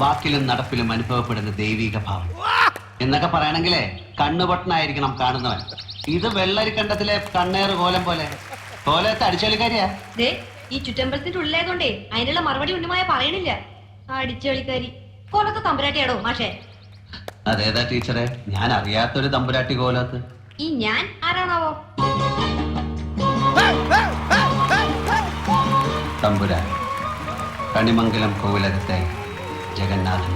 വാക്കിലും നടപ്പിലും അനുഭവപ്പെടുന്ന ദൈവിക ഭാവം. എന്നൊക്കെ പറയണെങ്കിലേ കണ്ണുപൊട്ടനായിരിക്കണം കാണുന്നവൻ. ഇത് വെള്ളരി വെള്ളരിക്കണ്ടത്തിലെ കണ്ണേറ് കോലം പോലെ. കോലത്തെ അടിച്ചോളിക്കാരിയാ? ഈ ചുറ്റമ്പലത്തിന്റെ ഉള്ളിലായതുകൊണ്ടേ അതിനുള്ള മറുപടി ഉണ്ണുമായ പറയണില്ല. അടിച്ചളിക്കാരി. കോലത്തെ തമ്പുരാട്ടിയാടോ മാഷേ? അതേതാ ടീച്ചറെ? ഞാൻ അറിയാത്തൊരു തമ്പുരാട്ടി കോലത്ത്. ഈ ഞാൻ ആരാണാവോ? തമ്പുരാൻ കണിമംഗലം കോവിലകത്തെ ജഗന്നാഥൻ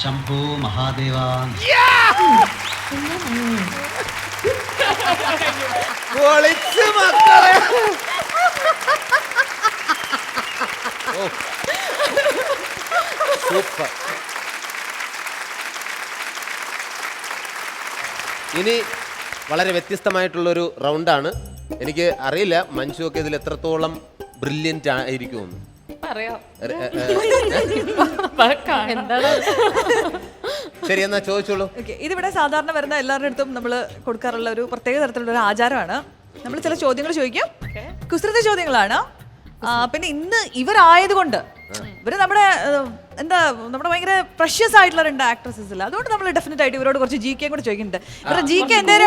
ശംഭു മഹാദേവ. ഇനി വളരെ വ്യത്യസ്തമായിട്ടുള്ളൊരു റൗണ്ടാണ്. എനിക്ക് അറിയില്ല മഞ്ജു ഒക്കെ ഇതിൽ എത്രത്തോളം ബ്രില്യന്റ് ആയിരിക്കുമെന്ന്. എ- എന്താണ് ശരി എന്നാ ചോദിച്ചോളൂ. ഓക്കെ ഇതിവിടെ സാധാരണ വരുന്ന എല്ലാവരുടെ അടുത്തും നമ്മൾ കൊടുക്കാറുള്ള ഒരു പ്രത്യേക തരത്തിലുള്ള ഒരു ആചാരമാണ്. നമ്മൾ ചില ചോദ്യങ്ങൾ ചോദിക്കും. കുസൃത ചോദ്യങ്ങളാണ്. ആ, പിന്നെ ഇന്ന് ഇവരായതുകൊണ്ട് ഇവർ നമ്മുടെ ഏഹ്, എന്താ നമ്മുടെ ഭയങ്കര പ്രഷ്യസ് ആയിട്ടുള്ള രണ്ട് ആക്ട്രസസ് അല്ല? അതുകൊണ്ട് നമ്മൾ ഡെഫിനറ്റ് ആയിട്ട് ഇവരോട് കുറച്ച് ജി കെ കൂടെ ചോദിക്കുന്നുണ്ട്. ഇവരുടെ ജി കെ എന്തെങ്കിലും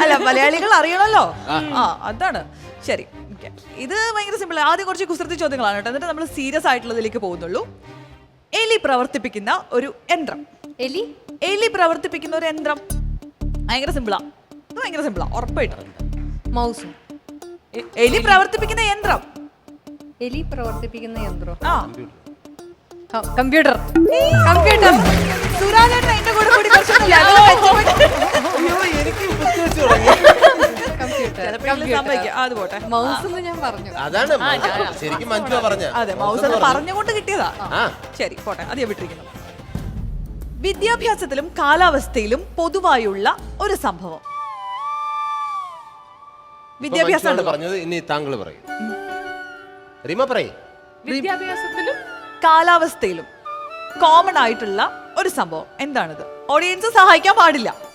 അല്ല മലയാളികൾ അറിയണല്ലോ. ആ അതാണ്. ശരി. ഇത് ഭയങ്കര സിമ്പിൾ ആദ്യം കുറച്ച് കുസൃതി ചോദ്യങ്ങളാണ് കേട്ടോ. എന്നിട്ട് നമ്മൾ സീരിയസ് ആയിട്ടുള്ളതിലേക്ക് പോകുന്നുള്ളൂ. എലി പ്രവർത്തിപ്പിക്കുന്ന ഒരു യന്ത്രം. എലി? എലി പ്രവർത്തിപ്പിക്കുന്ന ഒരു യന്ത്രം. ഭയങ്കര സിമ്പിളാ ഇത് ഭയങ്കര സിമ്പിളാ ഉറപ്പായിട്ടും. മൗസ് എ- എലി പ്രവർത്തിപ്പിക്കുന്ന യന്ത്രം. എലി പ്രവർത്തിപ്പിക്കുന്ന യന്ത്രം? ആ. കമ്പ്യൂട്ടർ കമ്പ്യൂട്ടർ സുരാജേട്ടൻ എന്റെ കൂടെ കൂടി കുറച്ചൊന്ന് level വെച്ച് ചിലപ്പോ സംഭവിക്കും. അത് പോട്ടെ. മൗസ് എന്ന് ഞാൻ പറഞ്ഞു. അതാണ്. ശരിക്കും മഞ്ജു പറഞ്ഞ അതെ മൗസ് അത് പറഞ്ഞുകൊണ്ട് കിട്ടിയതാ. ആ. ശരി പോട്ടെ. അത് ഞാൻ വിട്ടിരിക്കുന്നു. വിദ്യാഭ്യാസത്തിലും കാലാവസ്ഥയിലും പൊതുവായുള്ള ഒരു സംഭവം. വിദ്യാഭ്യാസം പറഞ്ഞത് ഇനി താങ്കൾ പറയും. റീമ പറയും. വിദ്യാഭ്യാസത്തിലും കാലാവസ്ഥയിലും കോമൺ ആയിട്ടുള്ള ഒരു സംഭവം. എന്താണിത്? ഓഡിയൻസ് സഹായിക്കാൻ പാടില്ല.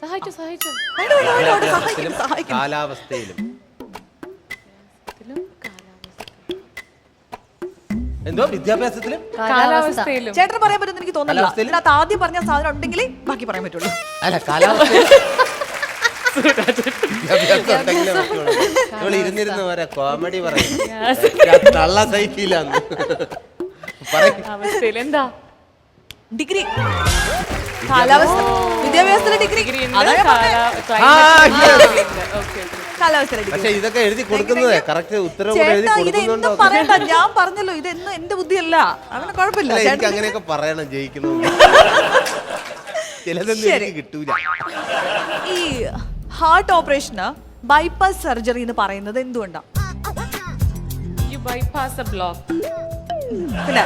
സഹായിച്ചു സഹായിച്ചു വേണ്ട, സഹായിക്കണം, കാലാവസ്ഥയിലും. എന്തോ വിദ്യാഭ്യാസത്തിലും? കാലാവസ്ഥയിലും. ചേട്ടന് പറയാൻ പറ്റുന്ന എനിക്ക് തോന്നില്ല കാലാവസ്ഥയിലും? ഇതിനകത്ത് ആദ്യം പറഞ്ഞ സാധനം ഉണ്ടെങ്കിൽ ബാക്കി പറയാൻ പറ്റുള്ളൂ. അല്ല കാലാവസ്ഥയിൽ വിദ്യാഭ്യാസം ഉണ്ടെങ്കിലേ പറ്റുള്ളൂ. ഇവൾ ഇരുന്നിരുന്ന് വരെ കോമഡി പറയും തള്ള സൈക്കിലാന്ന് പറയും അവസ്ഥയിൽ എന്താ? ഡിഗ്രി. കാലാവസ്ഥ. വിദ്യാഭ്യാസത്തിലെ ഡിഗ്രി. പക്ഷെ ഇതൊക്കെ എഴുതി കൊടുക്കുന്നതേ. കറക്റ്റ് ഉത്തരം കൂടെ എഴുതി ചേട്ടാ ഇത് കൊടുക്കുന്നുണ്ടോ? പറയണ്ട. ഞാൻ പറഞ്ഞല്ലോ ഇത് എന്ന് എന്റെ ബുദ്ധിയല്ല. അങ്ങനെ കുഴപ്പമില്ല. എനിക്ക് അങ്ങനെയൊക്കെ പറയണം ജയിക്കുന്നു ചിലതൊന്നും ശരി. എനിക്ക് കിട്ടൂല. ഈ ഹാർട്ട് ഓപ്പറേഷന് ബൈപ്പാസ് സർജറി എന്ന് പറയുന്നത് എന്തുകൊണ്ടാണ് ബ്ലോക്ക് പിന്നെ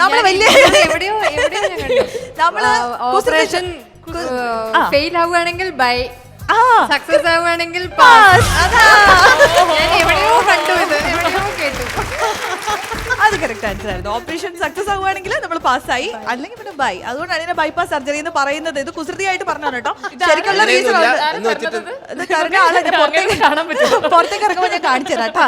നമ്മൾ വലിയ എവിടെയോ എവിടെയോ കണ്ടു ഓപ്പറേഷൻ. ഫെയിൽ ആവുകയാണെങ്കിൽ ബൈ സക്സസ് ആവുകയാണെങ്കിൽ പാസ് ഞാൻ എവിടെയോ കണ്ടു ഇത് എവിടെയോ കേട്ടു അത് കറക്റ്റ് ആൻസർ ആയിരുന്നു ഓപ്പറേഷൻ സക്സസ് ആവുകയാണെങ്കിൽ നമ്മൾ പാസ്സായി അല്ലെങ്കിൽ പിന്നെ ബൈ അതുകൊണ്ടാണ് ഇതിനെ ബൈപ്പാസ് സർജറി എന്ന് പറയുന്നത് ഇത് കുസൃതിയായിട്ട് പറഞ്ഞാണ് കേട്ടോ ശരിക്കുള്ള റീസൺ ആണ് പുറത്തേക്ക് ഇറങ്ങുമ്പോൾ ഞാൻ കാണിച്ചു തരാം.